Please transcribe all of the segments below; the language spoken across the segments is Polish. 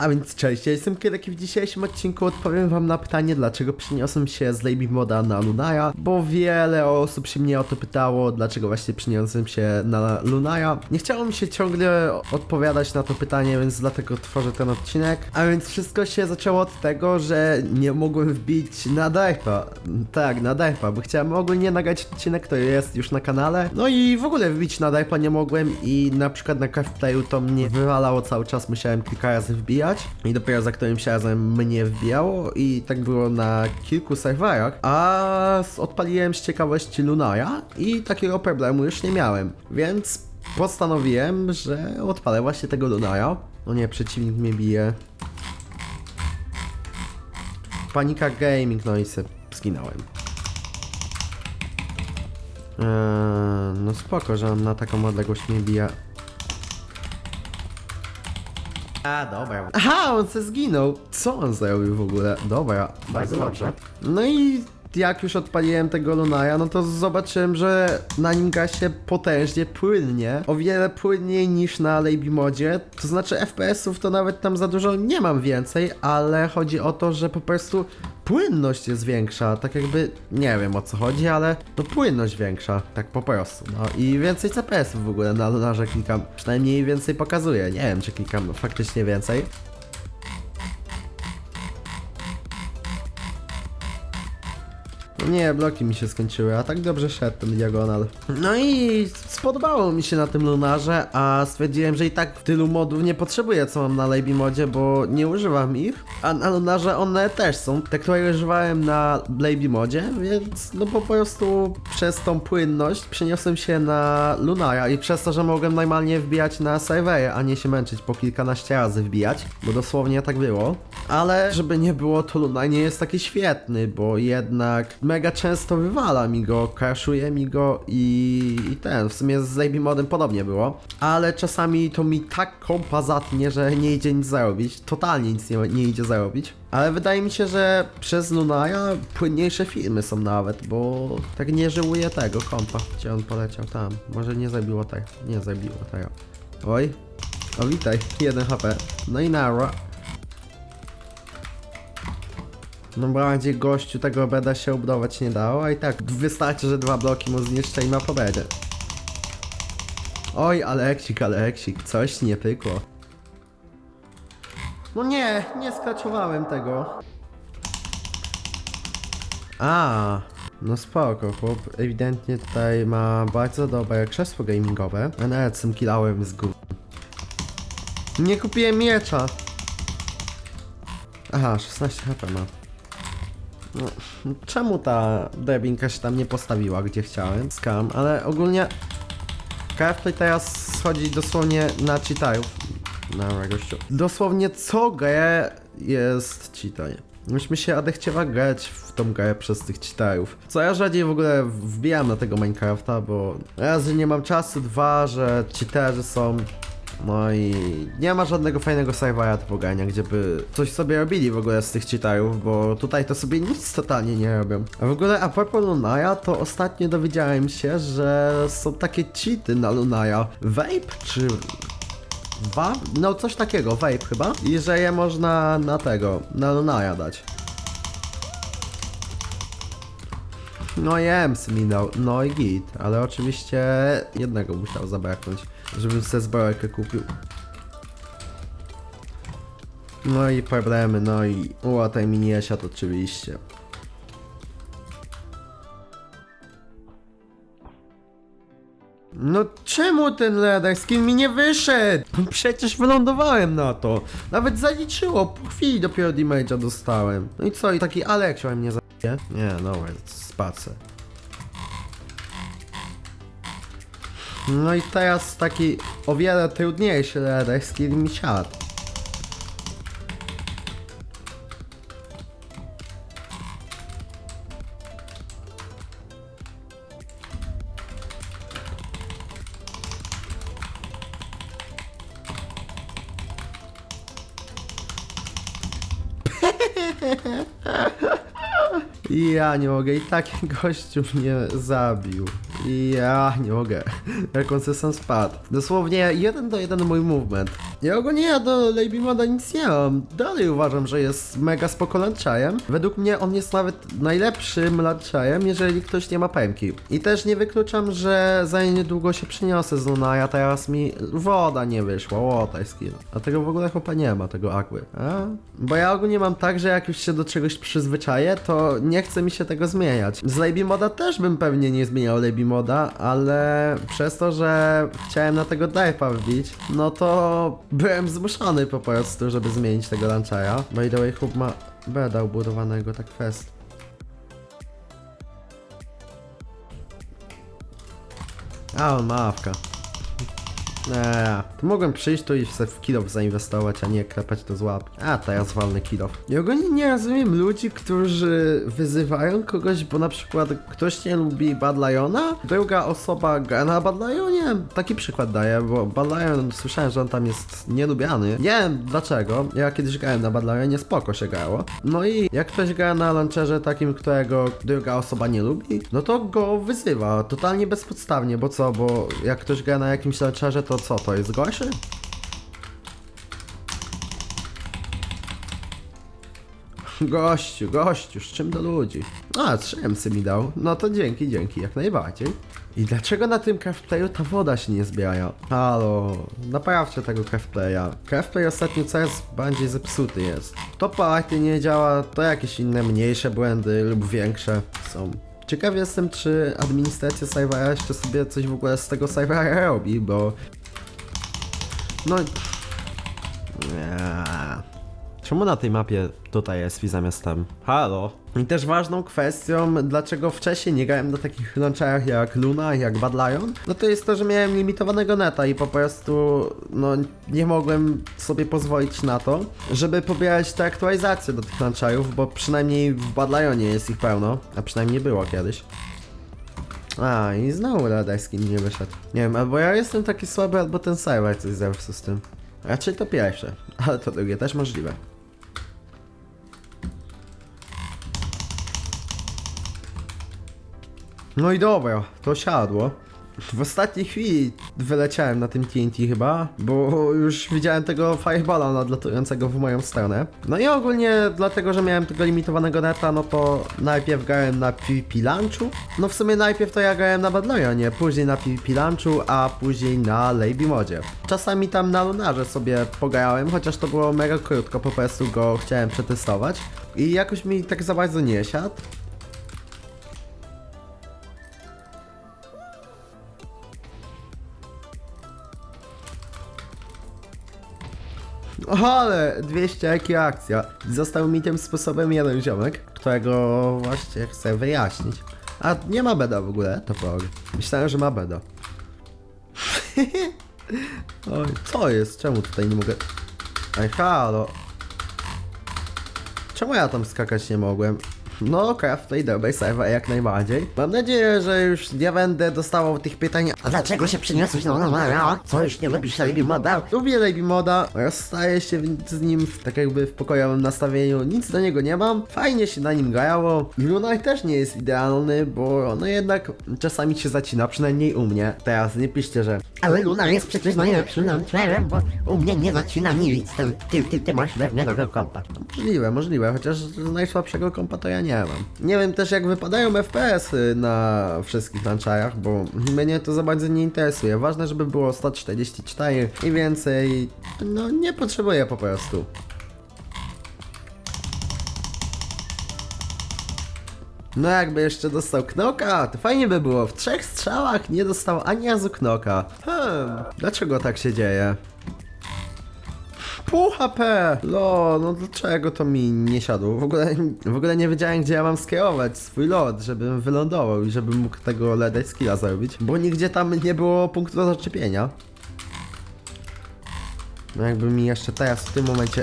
A więc cześć, ja jestem Kierek i w dzisiejszym odcinku odpowiem wam na pytanie, dlaczego przeniosłem się z Lady Moda na Lunaja, bo wiele osób się mnie o to pytało, dlaczego właśnie przeniosłem się na Lunaja. Nie chciało mi się ciągle odpowiadać na to pytanie, więc dlatego tworzę ten odcinek. A więc wszystko się zaczęło od tego, że nie mogłem wbić na Dajpa. Tak, na Dajpa, bo chciałem ogólnie nagrać odcinek, który jest już na kanale. No i w ogóle wbić na Dajpa nie mogłem i na przykład na Craftplayu to mnie wywalało cały czas, musiałem kilka razy wbijać i dopiero za którymś razem mnie wbijało i tak było na kilku serwerach, a odpaliłem z ciekawości Lunaja i takiego problemu już nie miałem, więc postanowiłem, że odpalę właśnie tego Lunaja. O nie, przeciwnik mnie bije. Panika Gaming, no i se zginąłem. Eee, no spoko, że on na taką odległość mnie bije. A, dobra. Aha, on se zginął. Co on zrobił w ogóle? Dobra, bardzo dobrze. No i jak już odpaliłem tego Lunaja, no to zobaczyłem, że na nim gra się potężnie płynnie. O wiele płynniej niż na Lady Modzie. To znaczy FPS-ów to nawet tam za dużo nie mam więcej, ale chodzi o to, że po prostu płynność jest większa. Tak jakby, nie wiem o co chodzi, ale no płynność większa. Tak po prostu. No i więcej CPS-ów w ogóle na Lunarze klikam. Przynajmniej więcej pokazuje. Nie wiem, czy klikam faktycznie więcej. Nie, bloki mi się skończyły, a tak dobrze szedł ten diagonal. No i spodobało mi się na tym lunarze, a stwierdziłem, że i tak tylu modów nie potrzebuję, co mam na Lady Modzie, bo nie używam ich. A na lunarze one też są, te, które używałem na Lady Modzie, więc no po prostu przez tą płynność przeniosłem się na Lunara i przez to, że mogłem normalnie wbijać na serwery, a nie się męczyć po kilkanaście razy wbijać, bo dosłownie tak było. Ale żeby nie było, to Lunar nie jest taki świetny, bo jednak mega często wywala mi go, crashuje mi go i, i ten, w sumie z Lady Modem podobnie było. Ale czasami to mi tak kompa zatnie, że nie idzie nic zarobić, totalnie nic nie, nie idzie zarobić. Ale wydaje mi się, że przez Lunaja płynniejsze filmy są nawet, bo tak nie żyłuje tego kompa. Gdzie on poleciał? Tam. Może nie zabiło tak. Nie zabiło tego. Oj. O witaj, 1 HP. No i nara. No bardziej gościu tego beda się ubudować nie dało, a i tak wystarczy, że dwa bloki mu zniszczę i ma po bedzie. Oj, Aleksik, Aleksik, coś nie pykło. No nie, nie skraczowałem tego. A, no spoko, chłop ewidentnie tutaj ma bardzo dobre krzesło gamingowe, a nawet tym killałem z góry. Nie kupiłem miecza. Aha, 16 HP ma. No, czemu ta drabinka się tam nie postawiła, gdzie chciałem? Skam, ale ogólnie Craftplay teraz schodzi dosłownie na cheaterów. Na gościu. Dosłownie co grę jest cheater. Myśmy się adechciewa grać w tą grę przez tych cheaterów. Co ja rzadziej w ogóle wbijam na tego Minecrafta, bo raz, że nie mam czasu, dwa, że cheaterzy są no i nie ma żadnego fajnego serwera do pogrania, gdzie by coś sobie robili w ogóle z tych cheaterów, bo tutaj to sobie nic totalnie nie robią. A w ogóle a propos Lunaja, to ostatnio dowiedziałem się, że są takie cheaty na Lunaja. Vape czy... Va? No coś takiego, vape chyba. I że je można na tego, na Lunaja dać. No jem minął, no i git, ale oczywiście jednego musiał zabraknąć, żebym sobie zbrojkę kupił. No i problemy, no i ułataj mi siat oczywiście. No czemu ten leather skin mi nie wyszedł? Przecież wylądowałem na to. Nawet zaliczyło, po chwili dopiero damage'a dostałem. No i co, i taki Aleksio mnie zabije? Nie, no, spacę. No i teraz taki o wiele trudniejszy siadł. I ja nie mogę, i taki gościu mnie zabił. Ja nie mogę. Jak on sam spadł. Dosłownie jeden do jeden mój movement. Ja ogólnie ja do Lady Moda nic nie mam. Dalej uważam, że jest mega spoko lanczajem. Według mnie on jest nawet najlepszym lanczajem, jeżeli ktoś nie ma pęki. I też nie wykluczam, że za niedługo się przyniosę z Lunaja, teraz mi woda nie wyszła, łotaj skill. A tego w ogóle chyba nie ma, tego Aquy. A? Bo ja ogólnie mam tak, że jak już się do czegoś przyzwyczaję, to nie chce mi się tego zmieniać. Z Lady Moda też bym pewnie nie zmieniał Lady Moda, ale przez to, że chciałem na tego dive'a wbić, no to byłem zmuszony po prostu, żeby zmienić tego launchera. By the way, chłop ma beda ubudowanego, tak fest. A, on ma awka. Eee, to mogłem przyjść tu i sobie w kilof zainwestować, a nie klepać to z łap. A, teraz walny kilof. Ja ogólnie nie rozumiem ludzi, którzy wyzywają kogoś, bo na przykład ktoś nie lubi Bad Liona, druga osoba gra na Bad Lionie. Taki przykład daję, bo Bad Lion, słyszałem, że on tam jest nielubiany. Nie wiem dlaczego, ja kiedyś grałem na Bad Lionie, spoko się grało. No i jak ktoś gra na launcherze takim, którego druga osoba nie lubi, no to go wyzywa, totalnie bezpodstawnie, bo co, bo jak ktoś gra na jakimś launcherze, to co, to jest gorszy? Gościu, gościu, z czym do ludzi? A, trzy mi dał. No to dzięki, dzięki, jak najbardziej. I dlaczego na tym craftplayu ta woda się nie zbiera? Halo, naprawcie tego craftplaya. Craftplay ostatnio coraz bardziej zepsuty jest. To party nie działa, to jakieś inne mniejsze błędy lub większe są. Ciekaw jestem, czy administracja serwera jeszcze sobie coś w ogóle z tego serwera robi, bo... No... Czemu na tej mapie tutaj jest zamiast tam? Halo? I też ważną kwestią, dlaczego wcześniej nie grałem na takich launcherach jak Luna, jak Bad Lion, no to jest to, że miałem limitowanego neta i po prostu, no, nie mogłem sobie pozwolić na to, żeby pobierać te aktualizacje do tych launcherów, bo przynajmniej w Bad Lionie jest ich pełno, a przynajmniej było kiedyś. A, i znowu Red Skin nie wyszedł. Nie wiem, albo ja jestem taki słaby, albo ten serwer coś zepsuł z tym. Raczej to pierwsze, ale to drugie też możliwe. No i dobra, to siadło. W ostatniej chwili wyleciałem na tym TNT chyba, bo już widziałem tego fireballa nadlatującego w moją stronę. No i ogólnie dlatego, że miałem tego limitowanego neta, no to najpierw grałem na PvP Launchu. No w sumie najpierw to ja grałem na Bad Lionie, później na PvP Launchu, a później na Lady Modzie. Czasami tam na Lunarze sobie pograłem, chociaż to było mega krótko, po prostu go chciałem przetestować. I jakoś mi tak za bardzo nie siadł. Ale 200 jaki akcja. Został mi tym sposobem jeden ziomek, którego właśnie chcę wyjaśnić. A nie ma beda w ogóle, to prog. Myślałem, że ma beda. Oj, co jest? Czemu tutaj nie mogę... Ej, halo. Czemu ja tam skakać nie mogłem? No, craft tej dobrej serwer jak najbardziej. Mam nadzieję, że już nie będę dostawał tych pytań. A dlaczego się przyniosłeś no, no, no, Co już nie lubisz Lady Moda? Lubię Lady Moda, rozstaję się z nim tak jakby w pokojowym nastawieniu, nic do niego nie mam, fajnie się na nim grało. Lunaj też nie jest idealny, bo no jednak czasami się zacina, przynajmniej u mnie. Teraz nie piszcie, że Ale Luna jest przecież najlepszym launcherem, bo u mnie nie zacina nic. Ty, ty, ty, masz pewnego kompa. możliwe, możliwe, chociaż z najsłabszego kompa to ja nie mam. Nie wiem też jak wypadają FPS-y na wszystkich launcherach, bo mnie to za bardzo nie interesuje. Ważne, żeby było 144 i więcej, no nie potrzebuję po prostu. No jakby jeszcze dostał knoka, to fajnie by było. W trzech strzałach nie dostał ani razu knoka. Hmm, dlaczego tak się dzieje? Pół HP! Lo, no dlaczego to mi nie siadło? W ogóle, w ogóle nie wiedziałem, gdzie ja mam skierować swój lot, żebym wylądował i żebym mógł tego LED skilla zrobić, bo nigdzie tam nie było punktu do zaczepienia. No jakby mi jeszcze teraz w tym momencie...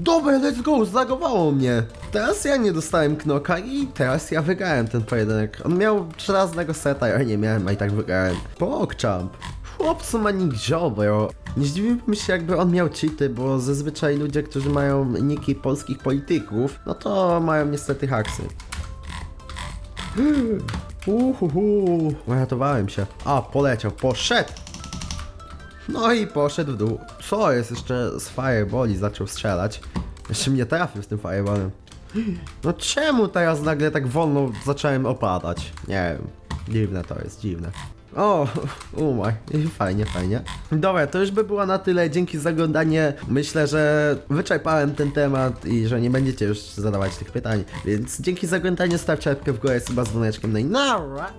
Dobra, let's go, zlagowało mnie. Teraz ja nie dostałem knoka i teraz ja wygrałem ten pojedynek. On miał żelaznego seta, ja nie miałem, a i tak wygrałem. Pogchamp. chłopcu ma nick Ziobro. Nie zdziwiłbym się jakby on miał cheaty, bo zazwyczaj ludzie, którzy mają niki polskich polityków, no to mają niestety haksy. Uhuhu, uratowałem się. A, poleciał, poszedł! No i poszedł w dół. Co jest? Jeszcze z fireboli zaczął strzelać. Jeszcze mnie trafił z tym fireballem. No czemu teraz nagle tak wolno zacząłem opadać? Nie wiem. Dziwne to jest, dziwne. O, umaj. Fajnie, fajnie. Dobra, to już by było na tyle. Dzięki za oglądanie. Myślę, że wyczerpałem ten temat i że nie będziecie już zadawać tych pytań. Więc dzięki za oglądanie. Stawcie łapkę w górę, suba z dzwoneczkiem. No i nara!